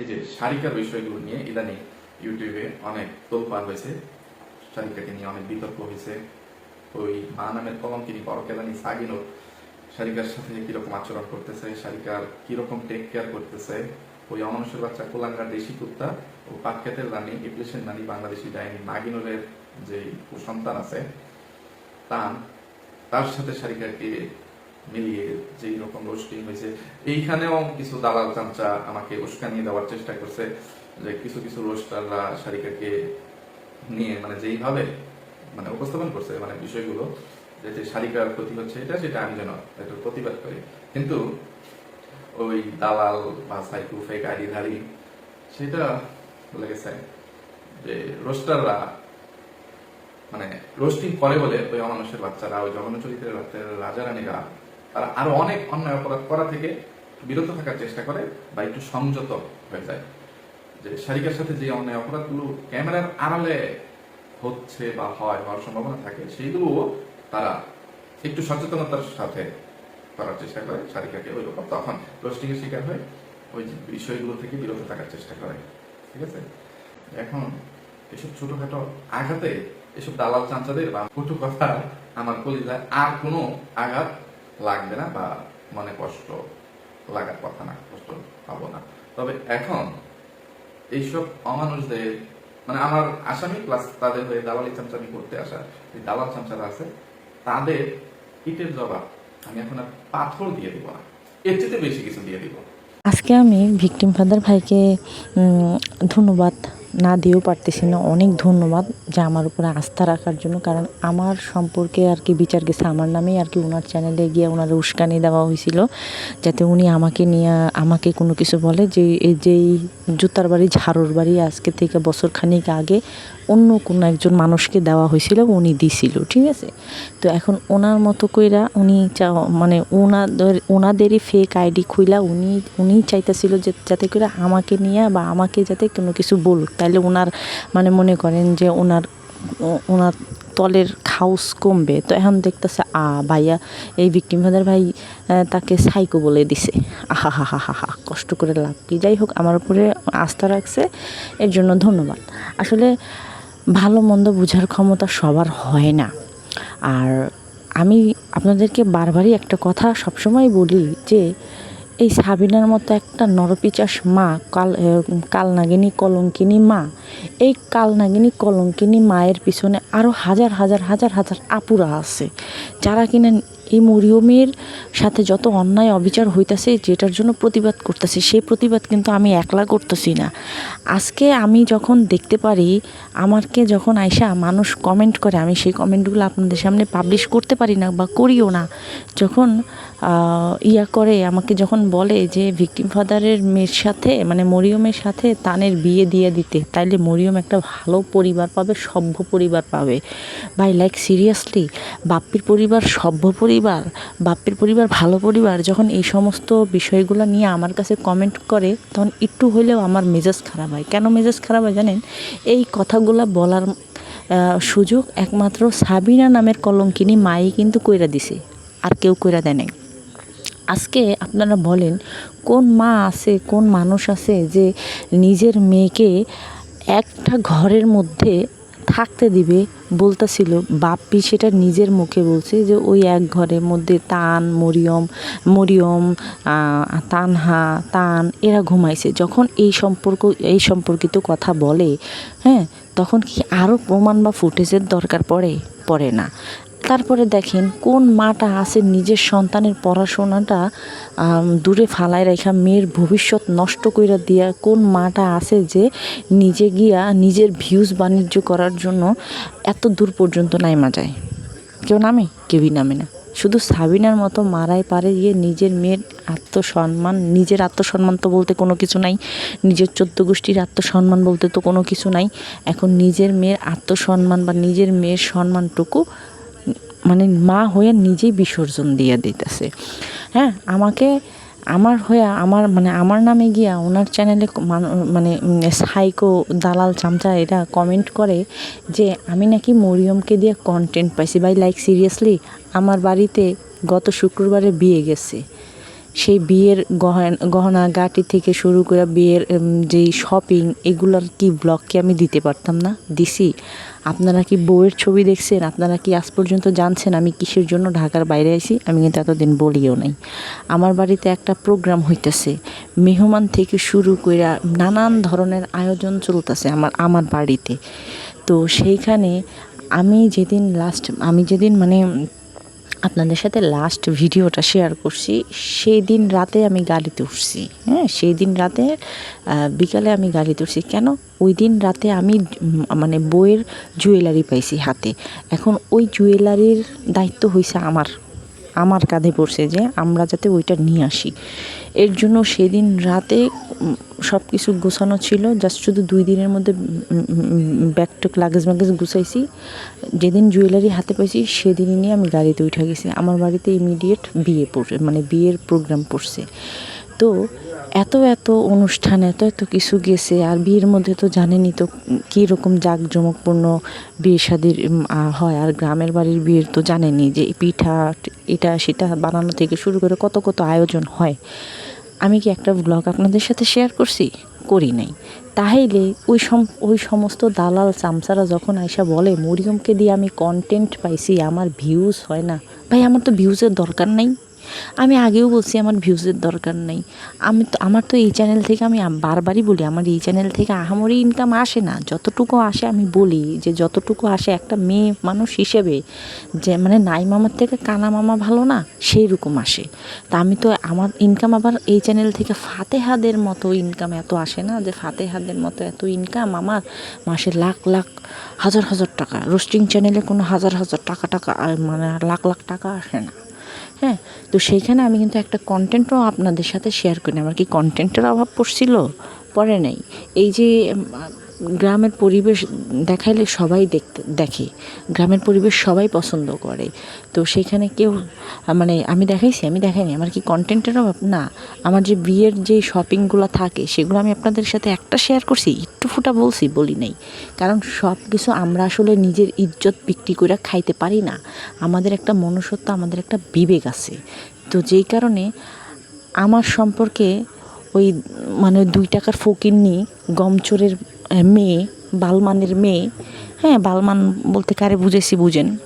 এই যে শারিকার বিষয়গুলো নিয়ে ইদানিং ইউটিউবে অনেক তোলপাড় হয়েছে। শারিকাকে নিয়ে অনেক বিতর্ক হয়েছে। ওই মা নামের কলঙ্কিনী বড়কেলানি সাগিনো শারিকার সাথে কীরকম আচরণ করতেছে, শারিকার কীরকম টেক কেয়ার করতেছে। ওই অমানুষের বাচ্চা কোলাঙ্গার দেশি কুত্তা ও পাক্ষেতের রানী, ইবলিশের নারী বাংলাদেশি ডাইনি নাগিনুরের যে সন্তান আছে, তান, তার সাথে শারিকাকে মিলিয়ে যেই রকম রোস্টিং হয়েছে। এইখানেও কিছু দালাল চামচা আমাকে উস্কানিয়ে দেওয়ার চেষ্টা করছে যে কিছু কিছু রোস্টাররা শারিকাকে নিয়ে মানে যেইভাবে মানে উপস্থাপন করছে মানে বিষয়গুলো যাতে শারিকার ক্ষতি হচ্ছে এটা সেটা আমি যেন একটু প্রতিবাদ করি। কিন্তু ওই দালাল বা সাইকু ফেক আইডিধারী সেটা লেগেছে যে রোস্টাররা মানে রোস্টিং করে বলে ওই অমানুষের বাচ্চারা, ওই জঘন্য চরিত্রের বাচ্চারা রাজা রানীরা তারা আরও অনেক অন্যায় অপরাধ করা থেকে বিরত থাকার চেষ্টা করে বা একটু সংযত হয়ে যায়। যে শারিকার সাথে যে অন্যায় অপরাধগুলো ক্যামেরার আড়ালে হচ্ছে বা হয় হওয়ার সম্ভাবনা থাকে, সেইগুলো তারা একটু সচেতনতার সাথে করার চেষ্টা করে শারিকাকে। ওই রকম তখন রোস্টিং এর শিকার হয় ওই বিষয়গুলো থেকে বিরত থাকার চেষ্টা করে, ঠিক আছে? এখন এসব ছোটখাটো আঘাতে এসব দালাল চাঞ্চাদের বা কটু কথা আমার কলিজায় আর কোনো আঘাত লাগবে না বা মনে কষ্ট লাগার কথা না, কষ্ট পাবো না। তবে এখন এইসব অমানুষদের মানে আমার আসামি প্লাস তাদের হয়ে দালালি চামচামি করতে আসা যে দালাল চামচারা আছে, তাদের ইটের জবাব আমি এখন আর পাথর দিয়ে দিব না। এর চেয়ে বেশি কিছু দিয়ে দিব। আজকে আমি ভিকটিম ফাদার ভাইকে ধন্যবাদ। না দিয়েও পারতেছি না। অনেক ধন্যবাদ যে আমার উপরে আস্থা রাখার জন্য, কারণ আমার সম্পর্কে আর কি বিচার গেছে। আমার নামেই আর কি ওনার চ্যানেলে গিয়ে ওনার উস্কানি দেওয়া হয়েছিল, যাতে উনি আমাকে নিয়ে, আমাকে কোনো কিছু বলে। যে এই যেই জুতার বাড়ি, ঝাড়ুর বাড়ি আজকে থেকে বছর খানিক আগে অন্য কোনো একজন মানুষকে দেওয়া হয়েছিল উনি দিছিল, ঠিক আছে? তো এখন ওনার মতো কইরা উনি চা- মানে ওনাদের ওনাদেরই ফেক আইডি খুইলা উনি উনি চাইতেছিল যে যাতে করে আমাকে নিয়ে বা আমাকে যাতে কোনো কিছু বলুক। তাহলে ওনার মানে মনে করেন যে ওনার ওনার তলের খাউস কমবে। তো এখন দেখতেছে, আ, ভাইয়া, এই ভিক্টিম ফাদার ভাই তাকে সাইকো বলে দিছে। আহা হা হা হা হা কষ্ট করে লাভ কি? যাই হোক, আমার উপরে আস্থা রাখছে, এর জন্য ধন্যবাদ। আসলে ভালো মন্দ বোঝার ক্ষমতা সবার হয় না। আর আমি আপনাদেরকে বারবারই একটা কথা সবসময় বলি যে, এই সাবিনার মতো একটা নরপিচাস মা, কাল কালনাগিনী, কলঙ্কিনী মা, এই কালনাগিনী, কলঙ্কিনী মায়ের পিছনে আরও হাজার হাজার হাজার হাজার আপুরা আছে। যারা কিনা এই মরিয়মের সাথে যত অন্যায় অবিচার হইতাছে, যেটার জন্য প্রতিবাদ করতেছে, সেই প্রতিবাদ কিন্তু আমি একলা করতেছি না। আজকে আমি যখন দেখতে পারি আমাকে যখন আয়সা মানুষ কমেন্ট করে, আমি সেই কমেন্টগুলো আপনাদের সামনে পাবলিশ করতে পারি না বা করিও না। যখন ইয়া করে, আমাকে যখন বলে যে ভিকটিম ফাদারের মেয়ের সাথে মানে মরিয়মের সাথে তানের বিয়ে দিয়ে দিতে, তাইলে মরিয়ম একটা ভালো পরিবার পাবে, সভ্য পরিবার পাবে। ভাই লাইক সিরিয়াসলি বাপ্পির পরিবার সভ্য পরিবার, বাপ্পির পরিবার ভালো পরিবার, যখন এই সমস্ত বিষয়গুলো নিয়ে আমার কাছে কমেন্ট করে, তখন একটু হইলেও আমার মেজাজ খারাপ হয়। কেন মেজাজ খারাপ হয় জানেন? এই কথাগুলো বলার সুযোগ একমাত্র সাবিনা নামের কলঙ্কিনী মাই কিন্তু কইরা দিছে, আর কেউ কইরা দেয় নাই। আজকে আপনারা বলেন, কোন মা আছে, কোন মানুষ আছে যে নিজের মেয়েকে একটা ঘরের মধ্যে থাকতে দিবে বলতেছিল। বাপ্পি সেটা নিজের মুখে বলছে যে ওই এক ঘরের মধ্যে তান, মরিয়ম মরিয়ম তানহা, তান, এরা ঘুমাইছে। যখন এই সম্পর্ক, এই সম্পর্কিত কথা বলে হ্যাঁ তখন কি আরও প্রমাণ বা ফুটেজের দরকার পড়ে? পড়ে না। তারপরে দেখেন কোন মাটা আছে নিজের সন্তানের পড়াশোনাটা দূরে ফালায় রেখা মেয়ের ভবিষ্যৎ নষ্ট কইরা দিয়া কোন মাটা আছে যে নিজে গিয়া নিজের ভিউজ বাণিজ্য করার জন্য এত দূর পর্যন্ত নাইমা যায়। কেউ নামে, কেউই নামে না। শুধু সাবিনার মতো মারাই পারে গিয়ে নিজের মেয়ের আত্মসম্মান, নিজের আত্মসম্মান তো বলতে কোনো কিছু নাই, নিজের চোদ্দ গোষ্ঠীর আত্মসম্মান বলতে তো কোনো কিছু নাই। এখন নিজের মেয়ের আত্মসম্মান বা নিজের মেয়ের সম্মানটুকু মানে মা হয়ে নিজেই বিসর্জন দিয়ে দিতেছে। হ্যাঁ আমাকে, আমার হয়ে, আমার মানে আমার নামে গিয়া ওনার চ্যানেলে মান- সাইকো দালাল চামচা এরা কমেন্ট করে যে, আমি নাকি মরিয়মকে দিয়ে কন্টেন্ট পাইছি। বাই লাইক সিরিয়াসলি আমার বাড়িতে গত শুক্রবারে বিয়ে গেছে। সেই বিয়ের গহনা গহনা গাটি থেকে শুরু করে বিয়ের যেই শপিং এগুলোর কি ব্লগ কি আমি দিতে পারতাম না? দিছি। আপনারা কি বউয়ের ছবি দেখছেন? আপনারা কি আজ পর্যন্ত জানছেন আমি কিসের জন্য ঢাকার বাইরে আইছি? আমি কিন্তু এতদিন বলিও নাই। আমার বাড়িতে একটা প্রোগ্রাম হইতেছে। মেহমান থেকে শুরু করে নানান ধরনের আয়োজন চলতেছে আমার আমার বাড়িতে। তো সেইখানে আমি যেদিন লাস্ট আমি যেদিন মানে আপনাদের সাথে লাস্ট ভিডিওটা শেয়ার করছি। সেই দিন রাতে আমি গাড়িতে উঠছি। হ্যাঁ সেই দিন রাতে বিকালে আমি গাড়িতে উঠছি। কেন? ওই দিন রাতে আমি মানে বইয়ের জুয়েলারি পাইছি হাতে। এখন ওই জুয়েলারির দায়িত্ব হয়েছে আমার। আমার কাঁধে পড়ছে যে আমরা যাতে ওইটা নিয়ে আসি। এর জন্য সেদিন রাতে সব কিছু গোছানো ছিল। জাস্ট শুধু দুই দিনের মধ্যে ব্যাগ টুক লাগেজ ম্যাগেজ গুছাইছি। যেদিন জুয়েলারি হাতে পাইছি, সেদিনই নিয়ে আমি গাড়িতে উঠে গেছি। আমার বাড়িতে ইমিডিয়েট বিয়ে পড়ছে মানে বিয়ের প্রোগ্রাম পড়ছে। তো এত এত অনুষ্ঠান, এত এত কিছু গেছে, আর বিয়ের মধ্যে তো জানেনি তো কীরকম জাঁকজমকপূর্ণ বিয়ে শাদির হয়। আর গ্রামের বাড়ির বিয়ের তো জানেনি যে পিঠা, এটা, সেটা বানানো থেকে শুরু করে কত কত আয়োজন হয়। আমি কি একটা ব্লগ আপনাদের সাথে শেয়ার করছি? করি নাই। তাহলে ওই সম, ওই সমস্ত দালাল চামচারা যখন আয়সা বলে, মরিয়মকে দিয়ে আমি কন্টেন্ট পাইছি, আমার ভিউজ হয় না। ভাই, আমার তো ভিউজের দরকার নাই। আমি আগেও বলছি আমার ভিউজের দরকার নেই। আমি তো, আমার তো এই চ্যানেল থেকে আমি বারবারই বলি, আমার এই চ্যানেল থেকে আহামরি ইনকাম আসে না। যতটুকু আসে আমি বলি যে, যতটুকু আসে একটা মেয়ে মানুষ হিসেবে, যে মানে নাই মামার থেকে কানা মামা ভালো না সেই রকম আসে। তা আমি তো আমার ইনকাম আবার এই চ্যানেল থেকে ফাতেহাদের মতো ইনকাম এত আসে না, যে ফাতেহাদের মতো এত ইনকাম আমার মাসে লাখ লাখ, হাজার হাজার টাকা। রোস্টিং চ্যানেলে কোনো হাজার হাজার টাকা টাকা মানে লাখ লাখ টাকা আসে না। তো সেইখানে আমি কিন্তু একটা কন্টেন্টও আপনাদের সাথে শেয়ার করি। আমার কি কন্টেন্টের অভাব পড়ছিল? পরে নেই। এই যে গ্রামের পরিবেশ দেখাইলে সবাই দেখতে, দেখে। গ্রামের পরিবেশ সবাই পছন্দ করে। তো সেখানে কেউ মানে আমি দেখাইছি, আমি দেখাইনি। আমার কি কন্টেন্টের অভাব? না। আমার যে বিয়ের যে শপিংগুলো থাকে, সেগুলো আমি আপনাদের সাথে একটা শেয়ার করছি, একটু ফুটা বলছি, বলি নাই। কারণ সব কিছু আমরা আসলে নিজের ইজ্জত বিক্রি করে খাইতে পারি না। আমাদের একটা মনুষ্যত্ব, আমাদের একটা বিবেক আছে। তো যেই কারণে আমার সম্পর্কে ওই মানে দুই টাকার ফকির নিয়ে গমচোরের মেয়ে, বালমানের মেয়ে। হ্যাঁ বালমান বলতে কারে বুঝেছি, বুঝেন।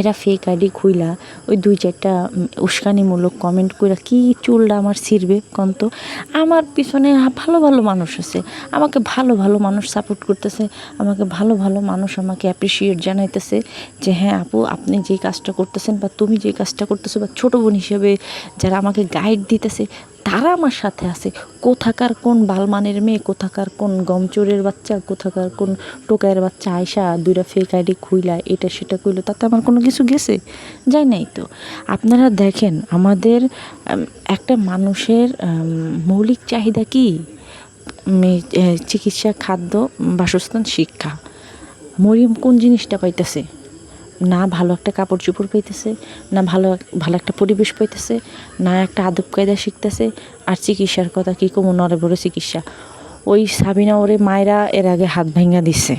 এরা ফেক আইডি খুইলা, ওই দুই চারটা উস্কানিমূলক কমেন্ট কইরা কি চুলটা আমার ছিঁড়বে কন্ত আমার পিছনে ভালো ভালো মানুষ আছে। আমাকে ভালো ভালো মানুষ সাপোর্ট করতেছে। আমাকে ভালো ভালো মানুষ আমাকে অ্যাপ্রিসিয়েট জানাইতেছে যে হ্যাঁ আপু, আপনি যে কাজটা করতেছেন বা তুমি যে কাজটা করতেছো বা ছোটো বোন হিসেবে যারা আমাকে গাইড দিতেছে তারা আমার সাথে আছে। কোথাকার কোন বালমানের মেয়ে, কোথাকার কোন গমচোরের বাচ্চা, কোথাকার কোন টোকায়ের বাচ্চা আয়সা দুইটা ফেক আইডি খুইলা, এটা সেটা কইলো, তাতে আমার কোনো কিছু গেছে? যাই নাই তো। আপনারা দেখেন, আমাদের একটা মানুষের মৌলিক চাহিদা কি? চিকিৎসা, খাদ্য, বাসস্থান, শিক্ষা। মরিয়ম কোন জিনিসটা পাইতেছে না ভালো একটা কাপড় চোপড় পাইতেছে, না ভালো ভালো একটা পরিবেশ পাইতেছে, না একটা আদব কায়দা শিখতেছে, আর চিকিৎসার কথা কী কমো, নরে বড় চিকিৎসা। ওই সাবিনা ওরে মায়েরা এর আগে হাত ভাঙ্গা দিছে।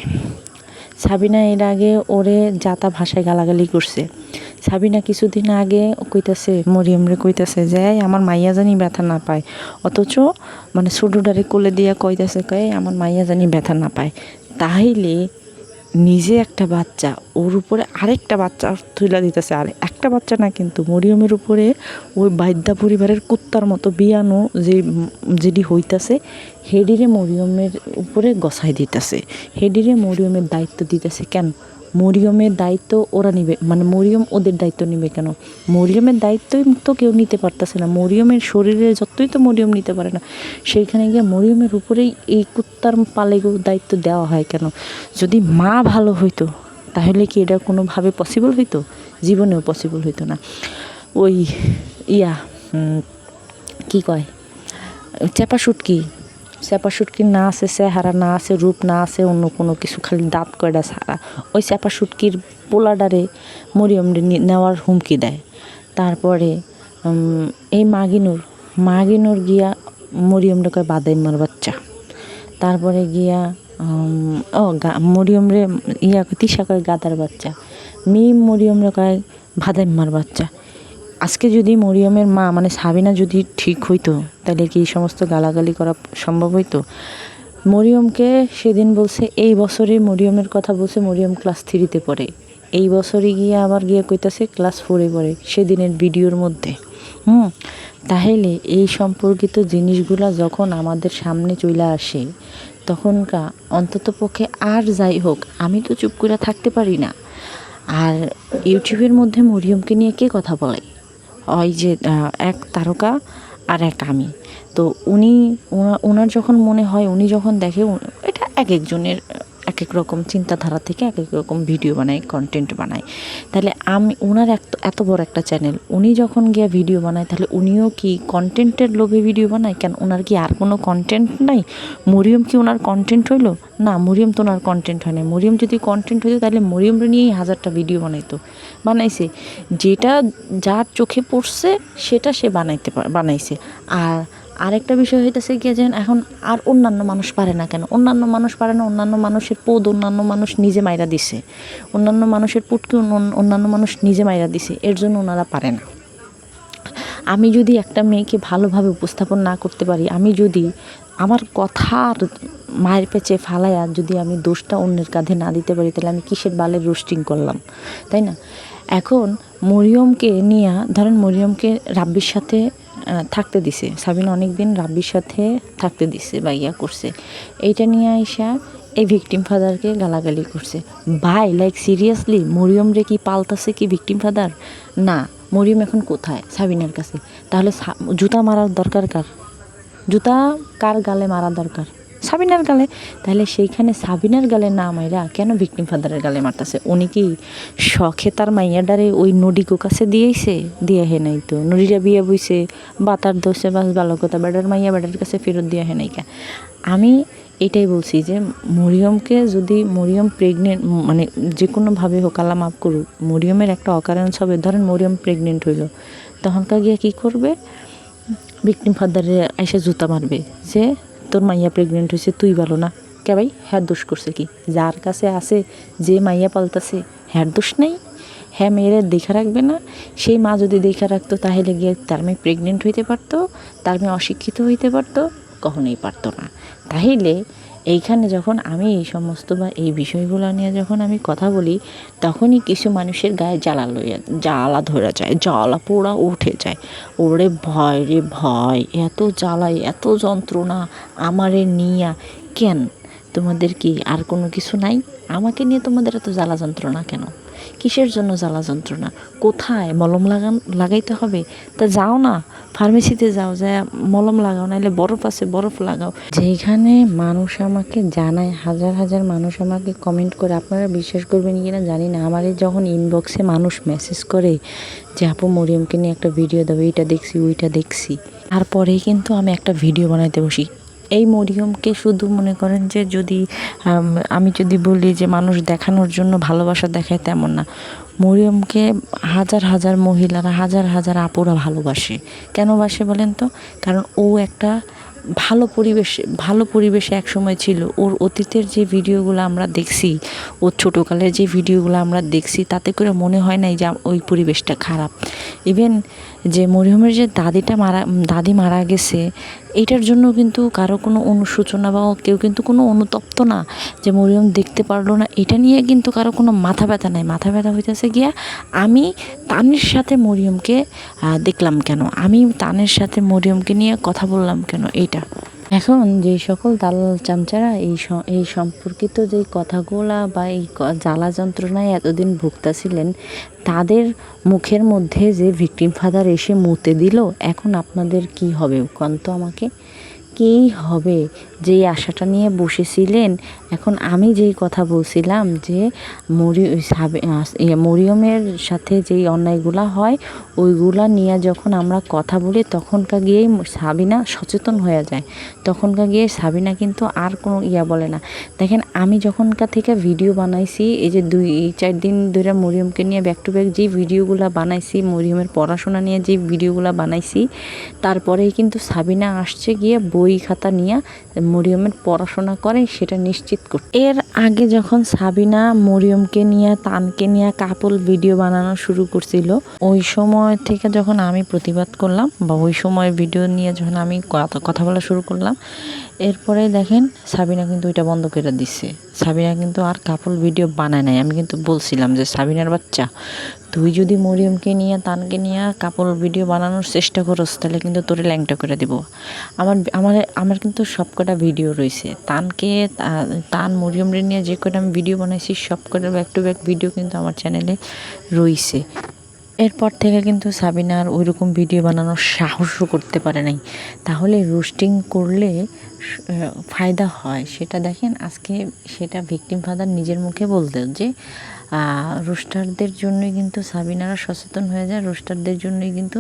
সাবিনা এর আগে ওরে জাতা ভাষায় গালাগালি করছে। সাবিনা কিছুদিন আগে কইতাছে, মরিয়ম রে কইতাছে যে আমার মাইয়া জানি ব্যথা না পায়। অথচ মানে ছোটোটারে কোলে দিয়া কইতাছে কয়ে আমার মাইয়া জানি ব্যথা না পায়। তাইলে নিজে একটা বাচ্চা, ওর উপরে আরেকটা বাচ্চা তুলে দিতেছে। আর একটা বাচ্চা না কিন্তু মরিয়মের উপরে ওই বাদ্যা পরিবারের কুত্তার মতো বিয়ানো যে, যেটি হইতাছে, হেডিরে মরিয়মের উপরে গসাই দিতেছে। হেডিরে মরিয়মের দায়িত্ব দিতেছে কেন? মরিয়মের দায়িত্ব ওরা নিবে। মানে মরিয়ম ওদের দায়িত্ব নিবে কেন? মরিয়মের দায়িত্বই তো কেউ নিতে পারতেছে না। মরিয়মের শরীরে যতই তো মরিয়ম নিতে পারে না, সেইখানে গিয়ে মরিয়মের উপরেই এই কুত্তার পালেগো দায়িত্ব দেওয়া হয় কেন? যদি মা ভালো হইতো, তাহলে কি এটা কোনোভাবে পসিবল হইতো? জীবনেও পসিবল হইতো না। ওই, ইয়া কি কয়? চেপা শুটকি চেপা শুটকির না আছে চেহারা না আছে, রূপ না আছে, অন্য কোনো কিছু খালি দাঁত কয়টা ছাড়া ওই চেপা শুটকির পোলাডারে মরিয়ম নেওয়ার হুমকি দেয়। তারপরে এই মাগিনুর মাগিনুর গিয়া মরিয়ম কয় বাদাইমার বাচ্চা। তারপরে গিয়া ও মরিয়ম রে ইয়া তিসা কয়, গাদার বাচ্চা। মিম মরিয়ম রে কয় ভাদাইম্মার বাচ্চা। আজকে যদি মরিয়মের মা মানে সাবিনা যদি ঠিক হইতো, তাহলে কি এই সমস্ত গালাগালি করা সম্ভব হইতো? মরিয়মকে সেদিন বলছে, এই বছরে মরিয়মের কথা বলছে, মরিয়ম ক্লাস থ্রিতে পড়ে। এই বছরে গিয়ে আবার গিয়ে কইতাছে ক্লাস ফোরে পড়ে, সেদিনের ভিডিওর মধ্যে। হুম, তাহলে এই সম্পর্কিত জিনিসগুলা যখন আমাদের সামনে চলে আসে তখনকা অন্তত পক্ষে আর যাই হোক, আমি তো চুপ করে থাকতে পারি না। আর ইউটিউবের মধ্যে মরিয়মকে নিয়ে কে কথা বলে? ওই যে এক তারকা আর এক আমি। তো উনি ওনার যখন মনে হয়, উনি যখন দেখে এটা এক একজনের এক এক রকম চিন্তাধারা থেকে এক এক রকম ভিডিও বানায় কন্টেন্ট বানায়। তাহলে আমি ওনার এত এত বড় একটা চ্যানেল উনি যখন গিয়ে ভিডিও বানায়, তাহলে উনিও কি কন্টেন্টের লোভে ভিডিও বানায়? কেন ওনার কি আর কোনো কন্টেন্ট নাই? মরিয়ম কি ওনার কন্টেন্ট হইল? না, মরিয়ম তো ওনার কন্টেন্ট হয় না মরিয়ম যদি কন্টেন্ট হইতো, তাহলে মরিয়মরা নিয়েই হাজারটা ভিডিও বানাইতো। বানাইছে। যেটা যার চোখে পড়ছে, সেটা সে বানাইতে বানাইছে। আর আরেকটা বিষয় হইতেছে গিয়ে যে এখন আর অন্যান্য মানুষ পারে না কেন? অন্যান্য মানুষ পারে না, অন্যান্য মানুষের পদ অন্যান্য মানুষ নিজে মাইরা দিছে। অন্যান্য মানুষের পুটকে অন্য- অন্যান্য মানুষ নিজে মাইরা দিছে, এর জন্য ওনারা পারে না। আমি যদি একটা মেয়েকে ভালোভাবে উপস্থাপন না করতে পারি, আমি যদি আমার কথার মায়ের পেঁচে ফালাইয়া যদি আমি দোষটা অন্যের কাঁধে না দিতে পারি, তাহলে আমি কিসের বালের রোস্টিং করলাম? তাই না? এখন মরিয়মকে নিয়ে, ধরেন মরিয়মকে রাব্বির সাথে থাকতে দিছে। সাবিনা অনেক দিন রাব্বির সাথে থাকতে দিছে বা ইয়া করছে। এইটা নিয়ে আইসা এই ভিকটিম ফাদারকে গালাগালি করছে। ভাই লাইক সিরিয়াসলি মরিয়ম রে কি পাল্টাছে কি ভিকটিম ফাদার? না, মরিয়ম এখন কোথায়? সাবিনার কাছে। তাহলে জুতা মারার দরকার কার? জুতা কার গালে মারা দরকার? সাবিনার গালে? তাহলে সেইখানে সাবিনার গালে না মাইরা কেন ভিকটিম ফাদারের গালে মারতেছে? উনি কি শখে তার মাইয়াডারে ওই নদীকো কাছে দিয়েছে? দিয়ে হে নাই তো। নদীটা বিয়ে বইছে বা তার দোষে বাস ভালো কথা বেডার মাইয়া বেডার কাছে ফেরত দিয়ে হে নাই কে। আমি এটাই বলছি যে, মরিয়মকে যদি মরিয়ম প্রেগনেন্ট মানে যে কোনোভাবে হোক, আল্লাহ মাফ করুক, মরিয়মের একটা অকারেন্স হবে ধরেন মরিয়ম প্রেগনেন্ট হইল, তখনকার গিয়ে কী করবে? ভিকটিম ফাদারে এসে জুতা মারবে, যে তোর মাইয়া প্রেগনেন্ট হয়েছে তুই ভালো না। কে ভাই? হ্যাঁ দোষ করছে কি? যার কাছে আছে, যে মাইয়া পালতাছে হ্যাঁ দোষ নেই। হ্যাঁ মেয়েরা দেখা রাখবে না। সেই মা যদি দেখা রাখতো, তাহলে গিয়ে তার মেয়ে প্রেগনেন্ট হইতে পারতো, তার মেয়ে অশিক্ষিত হইতে পারতো, কখনোই পারতো না। তাহলে এইখানে যখন আমি এই সমস্ত বা এই বিষয়গুলো নিয়ে যখন আমি কথা বলি, তখনই কিছু মানুষের গায়ে জ্বালা লইয়া, জ্বালা ধরা যায়, জ্বালা পোড়া উঠে যায়। ওরে ভয় রে ভয়, এত জ্বালাই, এত যন্ত্রণা আমারে নিয়া। কেন? তোমাদের কি আর কোনো কিছু নাই? আমাকে নিয়ে তোমাদের এত জ্বালা যন্ত্রণা কেন? কিসের জন্য জ্বালা যন্ত্রণা? কোথায় মলম লাগান, লাগাইতে হবে? তা যাও না ফার্মেসিতে যাও, যা মলম লাগাও নাহলে বরফ আছে, বরফ লাগাও। যেখানে মানুষ আমাকে জানায়, হাজার হাজার মানুষ আমাকে কমেন্ট করে, আপনারা বিশ্বাস করবেন কিনা জানি না আমার যখন ইনবক্সে মানুষ মেসেজ করে যে, আপু, মরিয়মকে নিয়ে একটা ভিডিও দেবে এইটা দেখছি, ওইটা দেখছি। তারপরেই কিন্তু আমি একটা ভিডিও বানাইতে বসি। এই মরিয়মকে শুধু মনে করেন যে যদি, আমি যদি বলি যে মানুষ দেখানোর জন্য ভালোবাসা দেখায় তেমন না। মরিয়মকে হাজার হাজার মহিলারা হাজার হাজার আপুরা ভালোবাসে। কেন বাসে বলেন তো? কারণ ও একটা ভালো পরিবেশে ভালো পরিবেশে একসময় ছিল। ওর অতীতের যে ভিডিওগুলো আমরা দেখছি, ওর ছোটোকালের যে ভিডিওগুলো আমরা দেখছি, তাতে করে মনে হয় নাই যে ওই পরিবেশটা খারাপ। ইভেন যে মরিয়মের যে দাদিটা মারা দাদি মারা গেছে, এটার জন্য কিন্তু কারও কোনো অনুসূচনা বা কেউ কিন্তু কোনো অনুতপ্ত না যে মরিয়ম দেখতে পারল না, এটা নিয়ে কিন্তু কারও কোনো মাথা ব্যথা নাই। মাথা ব্যথা হইতেছে গিয়া আমি তানের সাথে মরিয়মকে দেখলাম কেন? আমি তানের সাথে মরিয়মকে নিয়ে কথা বললাম কেন? এইটা। এখন যে সকল দালাল চামচারা এই এই সম্পর্কিত যে কথাগুলা বা এই জ্বালা যন্ত্রণায় এতদিন ভুগতাছিলেন, তাদের মুখের মধ্যে যে ভিকটিম ফাদার এসে মুতে দিল, এখন আপনাদের কি হবে? কন্ত আমাকে? কী হবে? যেই আশাটা নিয়ে বসেছিলেন এখন আমি যেই কথা বলছিলাম যে মরি ইয়ে, মরিয়মের সাথে যেই অন্যায়গুলা হয় ওইগুলা নিয়ে যখন আমরা কথা বলি তখনকার গিয়েই সাবিনা সচেতন হয়ে যায়। তখনকার গিয়ে সাবিনা কিন্তু আর কোনো ইয়া বলে না। দেখেন আমি যখনকার থেকে ভিডিও বানাইছি এই যে দুই চার দিন ধরে মরিয়মকে নিয়ে ব্যাক টু ব্যাক যেই ভিডিওগুলো বানাইছি মরিয়মের পড়াশোনা নিয়ে যে ভিডিওগুলো বানাইছি তারপরেই কিন্তু সাবিনা আসছে গিয়ে বই খাতা নিয়ে মরিয়মের পড়াশোনা করে সেটা নিশ্চিত করতে। এর আগে যখন সাবিনা মরিয়মকে নিয়ে, তানকে নিয়ে কাপল ভিডিও বানানো শুরু করছিল, ওই সময় থেকে যখন আমি প্রতিবাদ করলাম, বা ওই সময় ভিডিও নিয়ে যখন আমি কথা বলা শুরু করলাম, এরপরে দেখেন সাবিনা কিন্তু ওইটা বন্ধ করে দিচ্ছে সাবিনা কিন্তু আর কাপল ভিডিও বানায় নাই। আমি কিন্তু বলছিলাম যে, সাবিনার বাচ্চা, তুই যদি মরিয়মকে নিয়ে, তানকে নিয়ে কাপল ভিডিও বানানোর চেষ্টা করস, তাহলে কিন্তু তোরে ল্যাংটা করে দিব। আমার আমার আমার কিন্তু সব কটা ভিডিও রয়েছে। তানকে তান মরিয়মরে নিয়ে যে কটা আমি ভিডিও বানাইছি, সব কটা ব্যাক টু ব্যাক ভিডিও কিন্তু আমার চ্যানেলে রয়েছে এরপর থেকে কিন্তু সাবিনা ওই রকম ভিডিও বানানোর সাহসও করতে পারে নাই। তাহলে রোস্টিং করলে ফায়দা হয়। সেটা দেখেন, আজকে সেটা ভিকটিম ফাদার নিজের মুখে বলতেন যে রোস্টারদের জন্যই কিন্তু সাবিনারা সচেতন হয়ে যায় রোস্টারদের জন্যই কিন্তু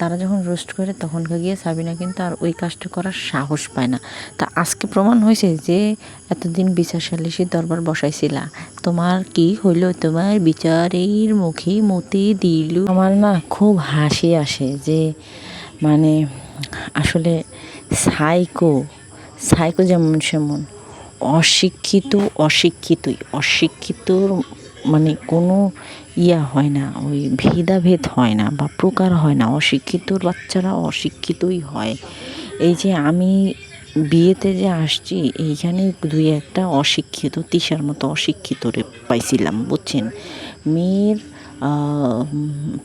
তারা যখন রোস্ট করে তখন গিয়ে সাবিনা কিন্তু আর ওই কাজটা করার সাহস পায় না। তা আজকে প্রমাণ হয়েছে যে এতদিন বিচার সালিসির দরবার বসাইছিলা, তোমার কি হইল? তোমার বিচারের মুখে মতে দিল। আমার না খুব হাসি আসে যে মানে আসলে সাইকো সাইকো যেমন সেমন, অশিক্ষিত অশিক্ষিতই, অশিক্ষিতর মানে কোনো ইয়া হয় না, ওই ভেদাভেদ হয় না বা প্রকার হয় না, অশিক্ষিত বাচ্চারা অশিক্ষিতই হয়। এই যে আমি বিয়েতে যে আসছি, এইখানে দুই একটা অশিক্ষিত তিসার মতো অশিক্ষিত রে পাইছিলাম, বুঝছেন? মেয়ের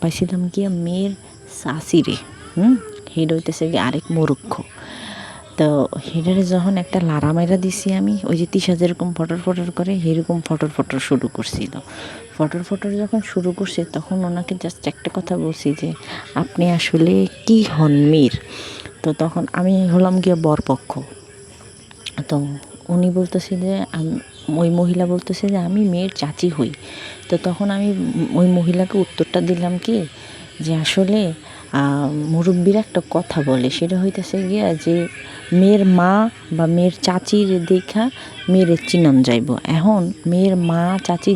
পাইছিলাম কি মেয়ের শাশিরে হুম? হেড হইতেছে গিয়ে আরেক মূর্খ তো হেডারে যখন একটা লারা মাইরা দিছি আমি, ওই যে তিশা যেরকম ফটর ফটর করে সেরকম ফটর ফটর শুরু করছিল। ফটর ফটর যখন শুরু করছে, তখন ওনাকে জাস্ট একটা কথা বলছি যে, আপনি আসলে কি হন মীর? তো তখন আমি হলাম গিয়ে বরপক্ষ। তো উনি বলতেছে যে ওই মহিলা বলতেছে যে, আমি মেয়ের চাচি হই। তো তখন আমি ওই মহিলাকে উত্তরটা দিলাম কি, যে আসলে মুরব্বিরা একটা কথা বলে, সেটা হইতেছে গিয়া যে মেয়ের মা বা মেয়ের চাচির দেখা মেয়ের চিনন যাইব। এখন মেয়ের মা, চাচি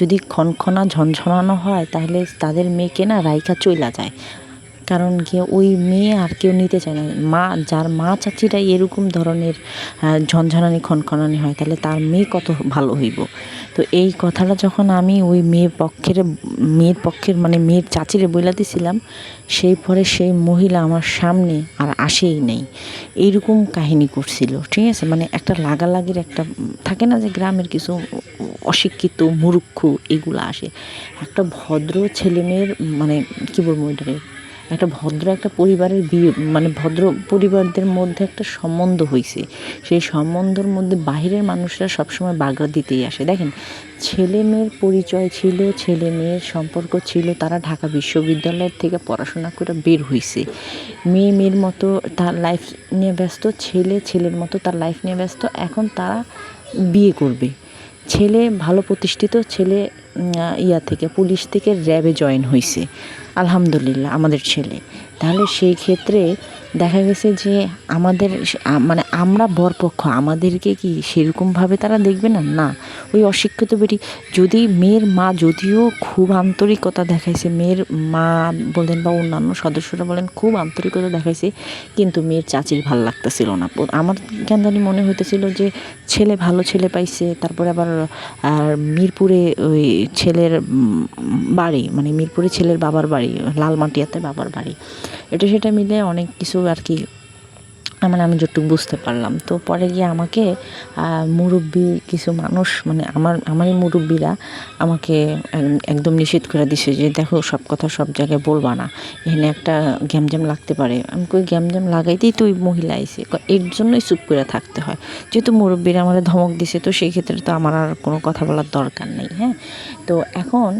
যদি খনখনা ঝনঝনানো হয়, তাহলে তাদের মেয়েকে না রাইখা চইলা যায়। কারণ কি ওই মেয়ে আর কেউ নিতে চায় না। মা, যার মা চাচিরাই এরকম ধরনের ঝনঝনানি, খনখনানি হয়, তাহলে তার মেয়ে কত ভালো হইব? তো এই কথাটা যখন আমি ওই মেয়ের পক্ষের মেয়ের পক্ষের মানে মেয়ের চাচিরে বইলা দিছিলাম, সেই পরে সেই মহিলা আমার সামনে আর আসেই নেই। এইরকম কাহিনী করছিল, ঠিক আছে? মানে একটা লাগালাগির একটা, থাকে না যে গ্রামের কিছু অশিক্ষিত মূর্খ এগুলো আসে। একটা ভদ্র ছেলে মেয়ের মানে কী বলব এটাকে একটা ভদ্র একটা পরিবারের বিয়ে মানে ভদ্র পরিবারদের মধ্যে একটা সম্বন্ধ হয়েছে সেই সম্বন্ধের মধ্যে বাহিরের মানুষরা সবসময় বাগড়া দিতেই আসে। দেখেন, ছেলে মেয়ের পরিচয় ছিল, ছেলে মেয়ের সম্পর্ক ছিল, তারা ঢাকা বিশ্ববিদ্যালয়ের থেকে পড়াশোনা করে বের হয়েছে মেয়ে মেয়ের মতো তার লাইফ নিয়ে ব্যস্ত, ছেলে ছেলের মতো তার লাইফ নিয়ে ব্যস্ত। এখন তারা বিয়ে করবে। ছেলে ভালো প্রতিষ্ঠিত, ছেলে ইয়া থেকে পুলিশ থেকে র্যাবে জয়েন হয়েছে আলহামদুলিল্লাহ আমাদের ছেলে। তাহলে সেই ক্ষেত্রে দেখা গেছে যে আমাদের মানে আমরা বরপক্ষ, আমাদেরকে কি সেরকমভাবে তারা দেখবে না? না। ওই অশিক্ষিত বেটি, যদি মেয়ের মা যদিও খুব আন্তরিকতা দেখাইছে, মেয়ের মা বলেন বা অন্যান্য সদস্যরা বলেন, খুব আন্তরিকতা দেখাইছে, কিন্তু মেয়ের চাচির ভালো লাগতেছিল না। আমার কেন জানি মনে হইতেছিল যে ছেলে ভালো ছেলে পাইছে, তারপরে আবার, আর মিরপুরে ওই ছেলের বাড়ি মানে মিরপুরে ছেলের বাবার বাড়ি, লালমাটিয়াতে বাবার বাড়ি। এটা সেটা মিলে অনেক কিছু আর কি। মানে আমি যতটুকু বুঝতে পারলাম। তো পরে গিয়ে আমাকে মুরব্বী কিছু মানুষ মানে আমার, আমারই মুরব্বিরা আমাকে একদম নিষেধ করে দিছে যে, দেখো, সব কথা সব জায়গায় বলবা না। এখানে একটা গ্যামজ্যাম লাগতে পারে। আমি কই গ্যামজ্যাম লাগাইতেই তো ওই মহিলা আইসে এর জন্যই চুপ করে থাকতে হয়। যেহেতু মুরব্বীরা আমার ধমক দিছে, তো সেই ক্ষেত্রে তো আমার আর কোনো কথা বলার দরকার নেই হ্যাঁ? তো এখন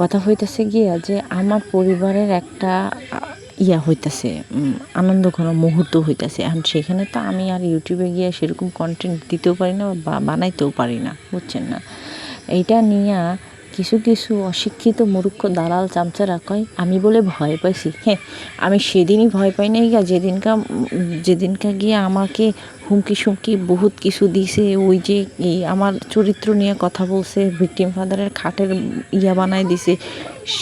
কথা হইতেছে গিয়া যে, আমার পরিবারের একটা ইয়া হইতাছে আনন্দ ঘন মুহূর্ত হইতাছে। এখন সেখানে তো আমি আর ইউটিউবে গিয়ে সেরকম কন্টেন্ট দিতেও পারি না বা বানাইতেও পারি না, বুঝছেন না? এইটা নিয়ে কিছু কিছু অশিক্ষিত মূর্খ দালাল চামচারা কয়, আমি বলে ভয় পাইছি। হ্যাঁ আমি সেদিনই ভয় পাই নাই গা। যেদিনকা যেদিনকা গিয়ে আমাকে হুমকি সুমকি বহুত কিছু দিছে, ওই যে আমার চরিত্র নিয়ে কথা বলছে, ভিকটিম ফাদারের খাটের ইয়া বানায় দিছে,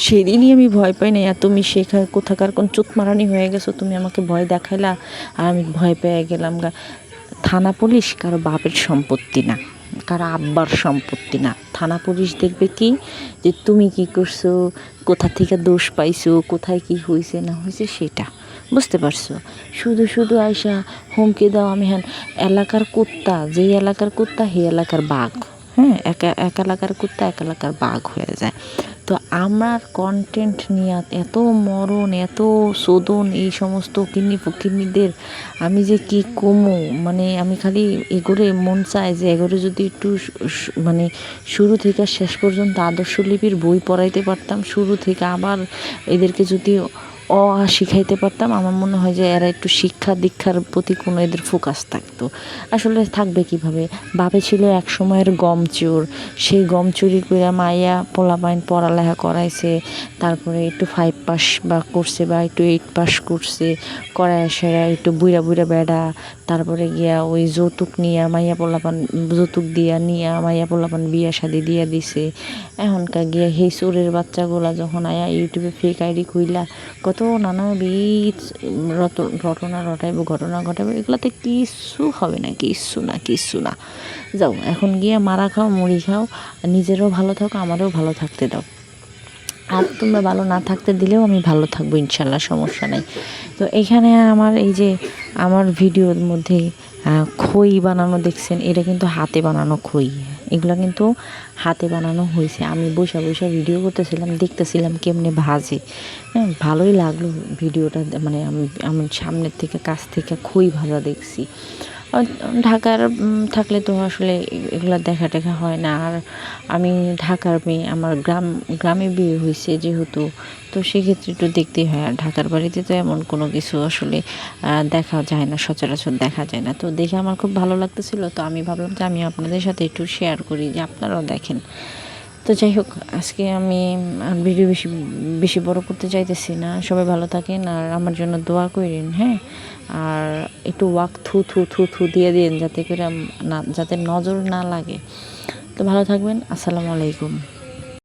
সেদিনই আমি ভয় পাই আর তুমি সেখানে কোথাকার কোন চুত মারানি হয়ে গেছো, তুমি আমাকে ভয় দেখাইলা, আর আমি ভয় পেয়ে গেলাম গা। থানা পুলিশ কারও বাপের সম্পত্তি না। কারও আব্বার সম্পত্তি না? থানা পুলিশ দেখবে কি? যে তুমি কি করছ? কোথা থেকে দোষ পাইছো? কোথায় কি হয়েছে না হয়েছে সেটা। বুঝতে পারছ? শুধু শুধু আয়সা হুমকি দাও আমি হ্যাঁ এলাকার কুত্তা যে এলাকার কুত্তা, সেই এলাকার বাঘ। হ্যাঁ এক এক এলাকার কুত্তা, এক এলাকার বাঘ হয়ে যায়। তো আমার কন্টেন্ট নিয়ে এত মরণ, এত শোধন, এই সমস্ত কিডনি কিডনিদের আমি যে কি কমু? মানে আমি খালি এগোরে মন চায় যে এগোরে যদি একটু মানে শুরু থেকে শেষ পর্যন্ত আদর্শ লিপির বই পড়াইতে পারতাম, শুরু থেকে আবার এদেরকে যদি অ শিখাইতে পারতাম। আমার মনে হয় যে এরা একটু শিক্ষা দীক্ষার প্রতি কোনো এদের ফোকাস থাকতো। আসলে থাকবে কীভাবে? বাপে ছিল এক সময়ের গম চোর সেই গম চুরি করে মাইয়া পোলাপাইন পড়ালেখা করাইছে। তারপরে একটু ফাইভ পাস বা করছে বা একটু এইট পাস করছে। করায় সেরা একটু বুড়া বুড়া বেড়া। তারপরে গিয়া ওই যৌতুক নিয়া, মাইয়া পোলাপান যৌতুক দিয়া নিয়া, মাইয়া পোলাপান বিয়া শাদি দিয়া দিছে। এখনকার গিয়া সেই চোরের বাচ্চাগুলা যখন আয়া ইউটিউবে ফেক আইডি খুইলা, কত নানাবিধ রত- রটনা রটাইব, ঘটনা ঘটাইব, এগুলাতে কিচ্ছু হবে না, কিচ্ছু না কিচ্ছু না। যাও, এখন গিয়ে মারা খাও, মুড়ি খাও নিজেরও ভালো থাকো, আমারও ভালো থাকতে দাও। আর তোমরা ভালো না থাকতে দিলেও আমি ভালো থাকব, ইনশাল্লাহ, সমস্যা নাই। তো এখানে আমার এই যে, আমার ভিডিওর মধ্যে খই বানানো দেখছেন, এটা কিন্তু হাতে বানানো খই। এগুলো কিন্তু হাতে বানানো হয়েছে। আমি বসে বসে ভিডিও করতেছিলাম, দেখতেছিলাম কেমনে ভাজে। হ্যাঁ ভালোই লাগল ভিডিওটা মানে আমি আমি সামনের থেকে, কাছ থেকে খুবই ভাজা দেখছি। ঢাকার থাকলে তো আসলে এগুলো দেখা টেখা হয় না। আর আমি ঢাকার মেয়ে, আমার গ্রাম, গ্রামে বিয়ে হয়েছে যেহেতু, তো সেক্ষেত্রে একটু দেখতেই হয়। আর ঢাকার বাড়িতে তো এমন কোনো কিছু আসলে দেখা যায় না, সচরাচর দেখা যায় না। তো দেখে আমার খুব ভালো লাগতেছিল। তো আমি ভাবলাম যে আমি আপনাদের সাথে একটু শেয়ার করি, যে আপনারাও দেখেন। তো যাই হোক, আজকে আমি ভিডিও বেশি বেশি বড় করতে চাইতেছি না। সবাই ভালো থাকেন। আর আমার জন্য দোয়া করেন হ্যাঁ? আর একটু ওয়াক থু থু থু থু দিয়ে দিন যাতে করে না, যাতে নজর না লাগে। তো ভালো থাকবেন। আসসালামু আলাইকুম।